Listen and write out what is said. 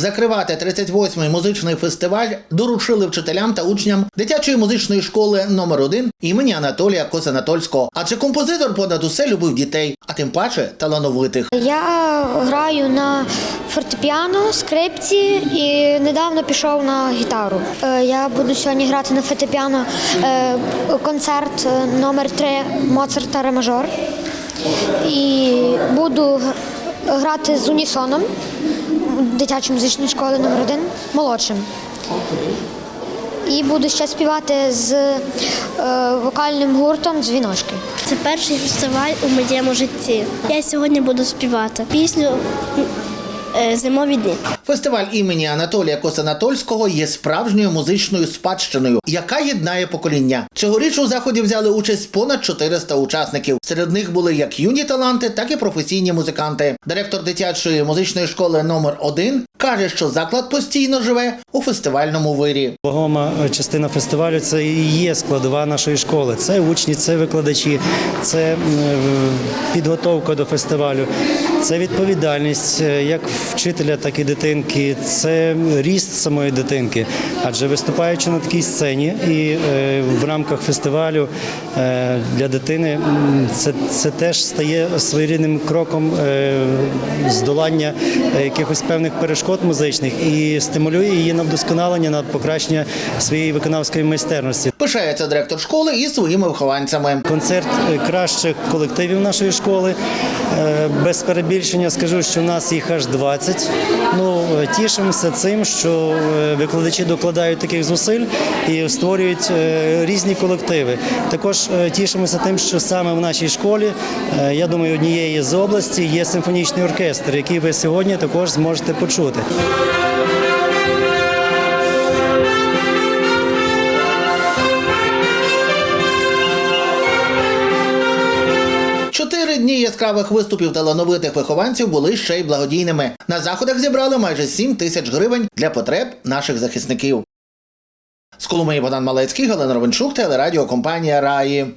Закривати 38-й музичний фестиваль доручили вчителям та учням дитячої музичної школи номер 1 імені Анатолія Косанатольського. Адже композитор понад усе любив дітей, а тим паче талановитих. Я граю на фортепіано, скрипці і недавно пішов на гітару. Е, Я буду сьогодні грати на фортепіано е, концерт е, номер 3 Моцарта Ре мажор. І буду грати з унісоном дитячої музичної школи номер 1 молодшим. І буду ще співати з е, вокальним гуртом Дзвіночки. Це перший фестиваль у моєму житті. Я сьогодні буду співати пісню Зимові дні. Фестиваль імені Анатолія Косанатольського є справжньою музичною спадщиною, яка єднає покоління. Цьогоріч у заході взяли участь понад 400 учасників. Серед них були як юні таланти, так і професійні музиканти. Директор дитячої музичної школи номер 1 каже, що заклад постійно живе у фестивальному вирі. Вагома е, частина фестивалю це і є складова нашої школи. Це учні, це викладачі, це е, підготовка до фестивалю, це відповідальність е, як вчителя, так і дитинки, це ріст самої дитинки. Адже виступаючи на такій сцені і в рамках фестивалю для дитини це, це теж стає своєрідним кроком здолання якихось певних перешкод музичних і стимулює її на вдосконалення, на покращення своєї виконавської майстерності. Пишається директор школи і своїми вихованцями. Концерт е, кращих колективів нашої школи. Е, Без перебільшення скажу, що в нас їх аж 20. Ну, е, тішимося цим, що викладачі докладають таких зусиль і створюють різні колективи. Також тішимося тим, що саме в нашій школі, я думаю, однієї з області є симфонічний оркестр, який ви сьогодні також зможете почути. Чотири дні яскравих виступів талановитих вихованців були ще й благодійними. На заходах зібрали майже 7 тисяч гривень для потреб наших захисників. З Коломиї Богдан Малецький, Галина Ровенчук, телерадіокомпанія Раї.